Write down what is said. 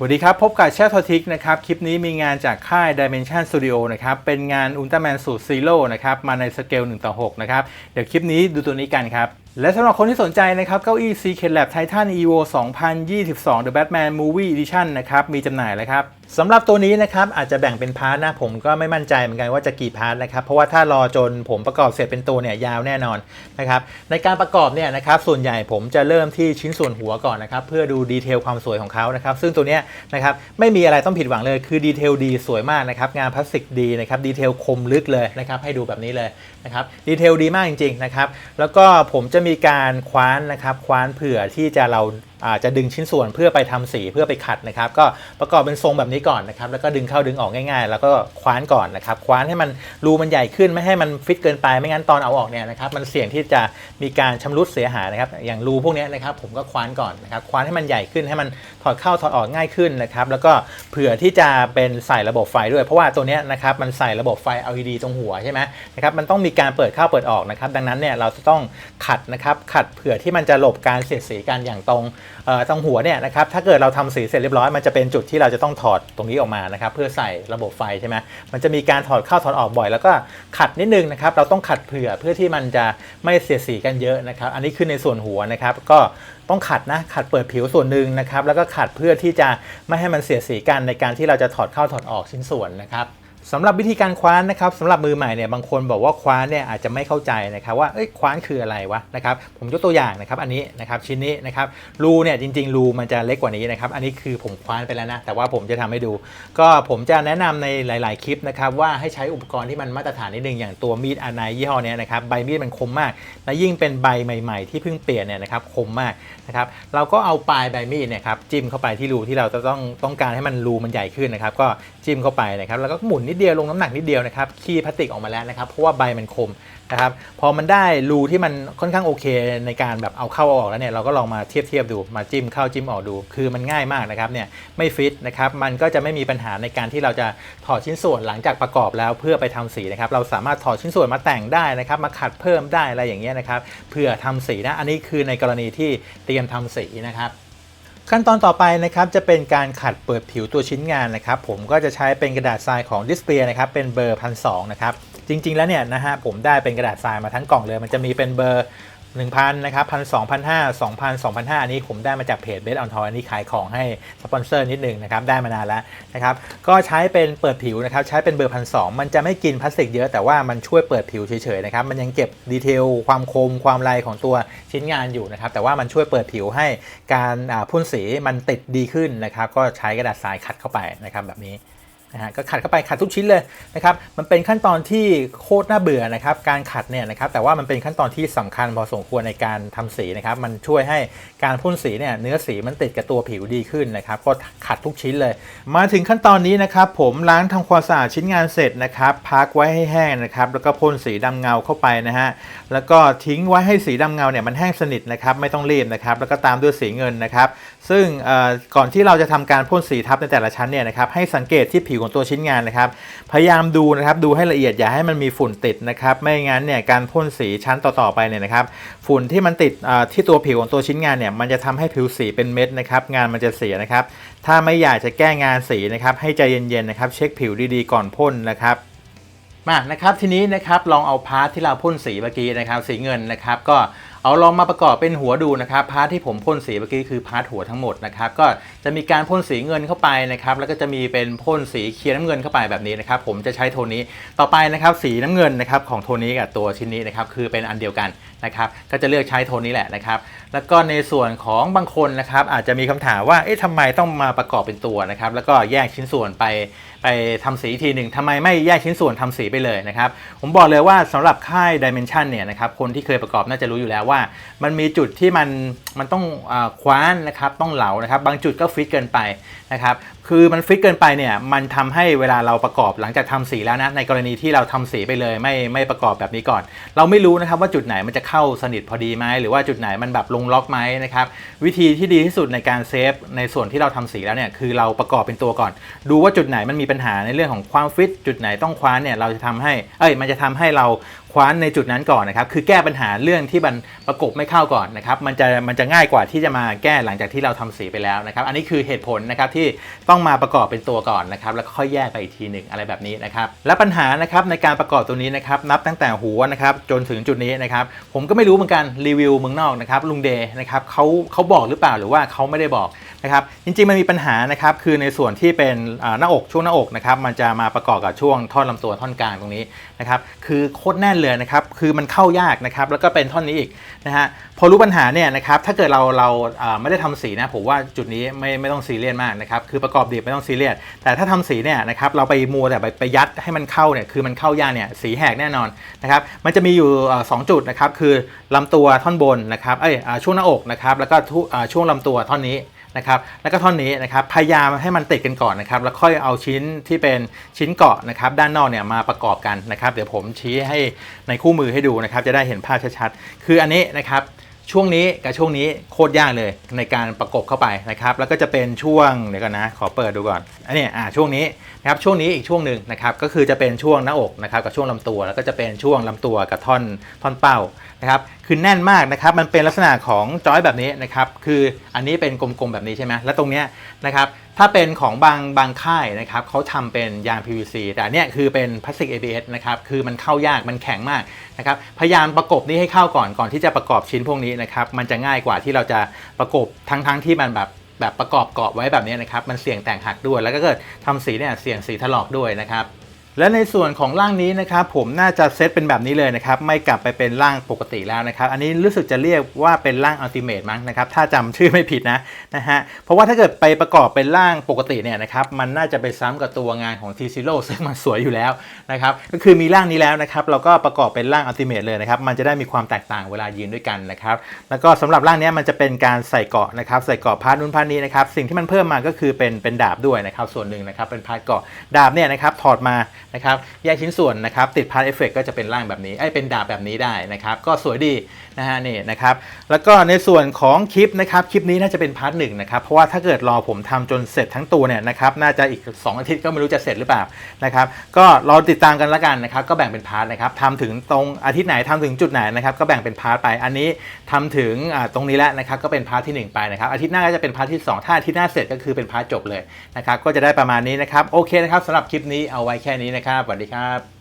สวัสดีครับ พบกับแชททอทิกนะครับ คลิปนี้มีงานจากค่าย Dimension Studio นะครับ เป็นงานอุลตร้าแมนสูตรซีโร่นะครับ มาในสเกล 1 ต่อ 6 นะครับ เดี๋ยวคลิปนี้ดูตัวนี้กันครับและสำหรับคนที่สนใจนะครับเก้าอี้ Secret Lab Titan Evo 2022 The Batman Movie Edition นะครับมีจำหน่ายแล้วครับสำหรับตัวนี้นะครับอาจจะแบ่งเป็นพาร์ทนะผมก็ไม่มั่นใจเหมือนกันว่าจะกี่พาร์ทนะครับเพราะว่าถ้ารอจนผมประกอบเสร็จเป็นตัวเนี่ยยาวแน่นอนนะครับในการประกอบเนี่ยนะครับส่วนใหญ่ผมจะเริ่มที่ชิ้นส่วนหัวก่อนนะครับเพื่อดูดีเทลความสวยของเขานะครับซึ่งตัวเนี้ยนะครับไม่มีอะไรต้องผิดหวังเลยคือดีเทลดีสวยมากนะครับงานพลาสติกดีนะครับดีเทลคมลึกเลยนะครับให้ดูแบบนี้เลยนะครับดีเทลดีมากจริงๆนะครับแล้วก็ผมจะะมีการคว้านนะครับคว้านเผื่อที่จะเรา จจะดึงชิ้นส่วนเพื่อไปทำสีเพื่อไปขัดนะครับ ก็ประกอบเป็นทรงแบบนี้ก่อนนะครับ แล้วก็ดึงเข้าดึงออกง่ายๆ แล้วก็คว้านก่อนนะครับ คว้านให้มันรูมันใหญ่ขึ้นไม่ให้มันฟิตเกินไปไม่งั้นตอนเอาออกเนี่ยนะครับ มันเสี่ยงที่จะมีการชำรุดเสียหายนะครับ อย่างรูพวกนี้นะครับ ผมก็คว้านก่อนนะครับ คว้านให้มันใหญ่ขึ้นให้มันถอดเข้าถอดออกง่ายขึ้นนะครับ แล้วก็เผื่อที่จะเป็นใส่ระบบไฟด้วย เพราะว่าตัวนี้นะครับมันใส่ระบบไฟ LED ตรงหัวใช่ไหมนะครับ มันต้องมีการเปิดเข้าเปิดออกนะครับ ดังนั้นเนี่ยเราจะต้องขัดนะครับ ขัดเผื่อที่มันจะหลบการเสียดสีกันอย่างตรงตรงหัวเนี่ยนะครับถ้าเกิดเราทำสีเสร็จเรียบร้อยมันจะเป็นจุดที่เราจะต้องถอดตรงนี้ออกมานะครับเพื่อใส่ระบบไฟใช่ไหมมันจะมีการถอดเข้าถอดออกบ่อย แล้วก็ขัดนิดนึงนะครับเราต้องขัดเผื่อเพื่อที่มันจะไม่เสียสีกันเยอะนะครับอันนี้คือในส่วนหัวนะครับก็ต้องขัดนะขัดเปิดผิวส่วนหนึ่งนะครับแล้วก็ขัดเพื่อที่จะไม่ให้มันเสียสีกันในการที่เราจะถอดเข้าถอดออกชิ้นส่วนนะครับ สำหรับวิธีการคว้านนะครับสำหรับมือใหม่เนี่ยบางคนบอกว่าคว้านเนี่ยอาจจะไม่เข้าใจนะครับว่าเอ้ยคว้านคืออะไรวะนะครับผมยกตัวอย่างนะครับอันนี้นะครับชิ้นนี้นะครับรูเนี่ยจริงๆรูมันจะเล็กกว่านี้นะครับอันนี้คือผมคว้านไปแล้วนะแต่ว่าผมจะทำให้ดู ก็ผมจะแนะนำในหลาย ๆ คลิปนะครับว่าให้ใช้อุปกรณ์ที่มันมาตรฐานนิดนึงอย่างตัวมีดอานายยี่ห้อเนี้ยนะครับใบมีดมันคมมาก และยิ่งเป็นใบใหม่ ๆ ที่เพิ่งเปลี่ยนเนี่ยนะครับคมมากนะครับเราก็เอาปลายใบมีดเนี่ยครับจิ้มเข้าไปที่รูที่เราจะต้องต้องการให้มันรูมันใหญ่ขึ้นนะครับก็จิ้มเข้าไปนะครับแล้วก็หมุนนิดเดียวลงน้ำหนักนิดเดียวนะครับขี้พลาสติกออกมาแล้วนะครับเพราะว่าใบมันคมนะครับพอมันได้รูที่มันค่อนข้างโอเคในการแบบเอาเข้าเอาออกแล้วเนี่ยเราก็ลองมาเทียบเทียบดูมาจิ้มเข้าจิ้มออกดู คือมันง่ายมากนะครับเนี่ยไม่ฟิตนะครับมันก็จะไม่มีปัญหาในการที่เราจะถอดชิ้นส่วนหลังจากประกอบแล้วเพื่อไปทำสีนะครับเราสามารถถอดชิ้นส่วนมาแต่งได้นะครับมาขัดเพิ่มได้อะไรอย่างเงี้ยนะครับเพื่อทำสีนะอันนี้คือในกรณีที่เตรียมทำสีนะครับ ขั้นตอนต่อไปนะครับจะเป็นการขัดเปิดผิวตัวชิ้นงานนะครับผมก็จะใช้เป็นกระดาษทรายของดิสเพลย์นะครับเป็นเบอร์พันสนะครับจริงๆแล้วเนี่ยนะฮะผมได้เป็นกระดาษทรายมาทั้งกล่องเลย มันจะมีเป็นเบอร์ 1,000นะครับพันสองพันห้าสองพันสองพันห้าอันนี้ผมได้มาจากเพจเบสออนทอยอันนี้ขายของให้สปอนเซอร์นิดหนึ่งนะครับ ได้มานานแล้วนะครับ ก็ใช้เป็นเปิดผิวนะครับ ใช้เป็นเบอร์พันสองมันจะไม่กินพลาสติกเยอะแต่ว่ามันช่วยเปิดผิวเฉยๆนะครับ มันยังเก็บดีเทลความคมความลายของตัวชิ้นงานอยู่นะครับ แต่ว่ามันช่วยเปิดผิวให้การพ่นสีมันติดดีขึ้นนะครับ ก็ใช้กระดาษทรายขัดเข้าไปนะครับแบบนี้ นะฮะก็ขัดเข้าไปขัดทุกชิ้นเลยนะครับมันเป็นขั้นตอนที่โคตรน่าเบื่อนะครับการขัดเนี่ยนะครับแต่ว่ามันเป็นขั้นตอนที่สำคัญพอสมควรในการทำสีนะครับมันช่วยให้การพ่นสีเนี่ยเนื้อสีมันติดกับตัวผิวดีขึ้นนะครับก็ขัดทุกชิ้นเลย มาถึงขั้นตอนนี้นะครับผมล้างทำความสะอาดชิ้นงานเสร็จนะครับพักไว้ให้แห้งนะครับแล้วก็พ่นสีดำเงาเข้าไปนะฮะแล้วก็ทิ้งไว้ให้สีดำเงาเนี่ยมันแห้งสนิทนะครับไม่ต้องรีบนะครับแล้วก็ตามด้วยสีเงินนะครับซึ่งก่อนที่เราจะทำการพ่นสีทับในแต่ละชั้นเนี่ยนะครับให้สังเกตที่ผิวของตัวชิ้นงานนะครับ พยายามดูนะครับดูให้ละเอียดอย่าให้มันมีฝุ่นติดนะครับ ไม่งั้นเนี่ยการพ่นสีชั้นต่อๆไปเนี่ยนะครับ ฝุ่นที่มันติดที่ตัวผิวของตัวชิ้นงานเนี่ยมันจะทำให้ผิวสีเป็นเม็ดนะครับ งานมันจะเสียนะครับ ถ้าไม่อยากจะแก้งานสีนะครับ ให้ใจเย็นๆนะครับเช็คผิวดีๆก่อนพ่นนะครับมานะครับทีนี้นะครับลองเอาพาร์ทที่เราพ่นสีเมื่อกี้นะครับสีเงินนะครับก็ เอาลองมาประกอบเป็นหัวดูนะครับพาร์ทที่ผมพ่นสีเมื่อกี้คือพาร์ทหัวทั้งหมดนะครับก็จะมีการพ่นสีเงินเข้าไปนะครับแล้วก็จะมีเป็นพ่นสีเขียวน้ำเงินเข้าไปแบบนี้นะครับผมจะใช้โทนนี้ต่อไปนะครับสีน้ำเงินนะครับของโทนนี้กับตัวชิ้นนี้นะครับคือเป็นอันเดียวกันนะครับก็จะเลือกใช้โทนนี้แหละนะครับแล้วก็ในส่วนของบางคนนะครับอาจจะมีคำถามว่าเอ๊ะทำไมต้องมาประกอบเป็นตัวนะครับแล้วก็แยกชิ้นส่วนไปไปทำสีทีหนึ่งทำไมไม่แยกชิ้นส่วนทำสีไปเลยนะครับ ผมบอกเลยว่าสำหรับค่ายดิเมนชันเนี่ยนะครับคนที่เคยประกอบน่าจะรู้อยู่แล้วว่า มันมีจุดที่มันมันต้องอคว้านนะครับต้องเหลานะครับ บางจุดก็ฟิตเกินไปนะครับ คือมันฟิกเกินไปเนี่ยมันทำให้เวลาเราประกอบหลังจากทำสีแล้วนะในกรณีที่เราทำสีไปเลยไม่ไม่ประกอบแบบนี้ก่อน เราไม่รู้นะครับว่าจุดไหนมันจะเข้าสนิทพอดีไหมหรือว่าจุดไหนมันแบบลงล็อกไหมนะครับวิธีที่ดีที่สุดในการเซฟในส่วนที่เราทำสีแล้วเนี่ยคือเราประกอบเป็นตัวก่อน ดูว่าจุดไหนมันมีปัญหาในเรื่องของความฟิตจุดไหนต้องคว้านเนี่ยเราจะทำให้เอ้ยมันจะทำให้เราคว้านในจุดนั้นก่อนนะครับ คือแก้ปัญหาเรื่องที่มันประกบไม่เข้าก่อนนะครับ มันจะมันจะง่ายกว่าที่จะมาแก้หลังจากที่เราทำสีไปแล้วนะครับ อันนี้คือเหตุผลนะครับที่ต้องมาประกอบเป็นตัวก่อนนะครับ แล้วค่อยแยกไปอีกทีหนึ่งอะไรแบบนี้นะครับ และปัญหานะครับในการประกอบตัวนี้นะครับ นับตั้งแต่หัวนะครับจนถึงจุดนี้นะครับ ผมก็ไม่รู้เหมือนกันรีวิวเมืองนอกนะครับลุงเดย์นะครับเขาเขาบอกหรือเปล่าหรือว่าเขาไม่ได้บอกนะครับ จริงๆมันมีปัญหานะครับ คือในส่วนที่เป็นหน้าอกช่วงหน้าอกนะครับ มันจะมาประกอบกับช่วงท่อนลำตัวท่อนกลางตรงนี้ นะครับคือโคตรแน่นเลยนะครับคือมันเข้ายากนะครับแล้วก็เป็นท่อนนี้อีกนะฮะพอรู้ปัญหาเนี่ยนะครับถ้าเกิดเราเราอ่าไม่ได้ทำสีนะผมว่าจุดนี้ไม่ไม่ต้องซีเรียสมากนะครับคือประกอบดีไม่ต้องซีเรียสแต่ถ้าทำสีเนี่ยนะครับเราไปมัวแต่ไปไปยัดให้มันเข้าเนี่ยคือมันเข้ายากเนี่ยสีแหกแน่นอนนะครับมันจะมีอยู่เอ่อสองจุดนะครับคือลำตัวท่อนบนนะครับเอ้ยช่วงหน้าอกนะครับแล้วก็ช่วงลำตัวท่อนนี้ นะครับแล้วก็ท่อนนี้นะครับพยายามให้มันติดกันก่อนนะครับแล้วค่อยเอาชิ้นที่เป็นชิ้นเกาะนะครับด้านนอกเนี่ยมาประกอบกันนะครับเดี๋ยวผมชี้ให้ในคู่มือให้ดูนะครับจะได้เห็นภาพชัดๆคืออันนี้นะครับช่วงนี้กับช่วงนี้โคตรยากเลยในการประกบเข้าไปนะครับแล้วก็จะเป็นช่วงเดี๋ยวกันนะขอเปิดดูก่อนอันนี้อ่าช่วงนี้นะครับช่วงนี้อีกช่วงหนึ่งนะครับก็คือจะเป็นช่วงหน้าอกนะครับกับช่วงลำตัว แล้วก็จะเป็นช่วงลำตัวกับท่อนท่อนเป้านะครับ คือแน่นมากนะครับ มันเป็นลักษณะของจอยแบบนี้นะครับ คืออันนี้เป็นกลมๆแบบนี้ใช่ไหมแล้วตรงเนี้ยนะครับ ถ้าเป็นของบางบางค่ายนะครับเขาทำเป็นยาง PVC แต่เนี้ยคือเป็นพลาสติก ABS นะครับ คือมันเข้ายาก มันแข็งมากนะครับ พยายามประกบนี้ให้เข้าก่อน ก่อนที่จะประกอบชิ้นพวกนี้นะครับ มันจะง่ายกว่าที่เราจะประกบทั้งทั้งๆที่มันแบบแบบประกอบเกาะไว้แบบนี้นะครับ มันเสี่ยงแตกหักด้วย แล้วก็เกิดทำสีเนี่ยเสี่ยงสีถลอกด้วยนะครับ และในส่วนของร่างนี้นะครับผมน่าจะเซตเป็นแบบนี้เลยนะครับไม่กลับไปเป็นร่างปกติแล้วนะครับอันนี้รู้สึกจะเรียกว่าเป็นร่างอัลติเมทมั้งนะครับถ้าจำชื่อไม่ผิดนะนะฮะเพราะว่าถ้าเกิดไปประกอบเป็นร่างปกติเนี่ยนะครับมันน่าจะไปซ้ำกับตัวงานของ T Zero ซึ่งมันสวยอยู่แล้วนะครับก็คือมีร่างนี้แล้วนะครับเราก็ประกอบเป็นร่างอัลติเมทเลยนะครับมันจะได้มีความแตกต่างเวลายืนด้วยกันนะครับแล้วก็สำหรับร่างนี้มันจะเป็นการใส่เกาะนะครับใส่เกาะพาร์ทนู้นพาร์ทนี้นะครับสิ่งที่มันเพิ่มมาก็คือเป็นเป็นดาบด้วยนะครับส่วนหนึ่งนะครับเป็นพาร์ทเกาะดาบเนี่ยนะครับถอดมานะครับแยกชิ้นส่วนนะครับติดพาร์ทเอฟเฟกก็จะเป็นร่างแบบนี้ไอ้เป็นดาบแบบนี้ได้นะครับก็สวยดีนะฮะนี่นะครับแล้วก็ในส่วนของคลิปนะครับคลิปนี้น่าจะเป็นพาร์ทหนึ่งนะครับเพราะว่าถ้าเกิดรอผมทำจนเสร็จทั้งตัวเนี่ยนะครับน่าจะอีก 2 อาทิตย์ก็ไม่รู้จะเสร็จหรือเปล่านะครับก็รอติดตามกันละกันนะครับก็แบ่งเป็นพาร์ทนะครับทำถึงตรงอาทิตย์ไหนทำถึงจุดไหนนะครับก็แบ่งเป็นพาร์ทไปอันนี้ทำถึงตรงนี้แล้วนะครับก็เป็นพาร์ทที่หนึ่งไปนะครับอาทิตย์หน้าก็จะเป็นพาร์ทที่สองถ้าอาทิตย์หน้าเสร็จก็คือเป็นพาร์ทจบเลยนะครับก็จะได้ประมาณนี้นะครับโอเคนะครับสำหรับคลิปนี้เอาไว้แค่นี้นะครับสวัสดีครับ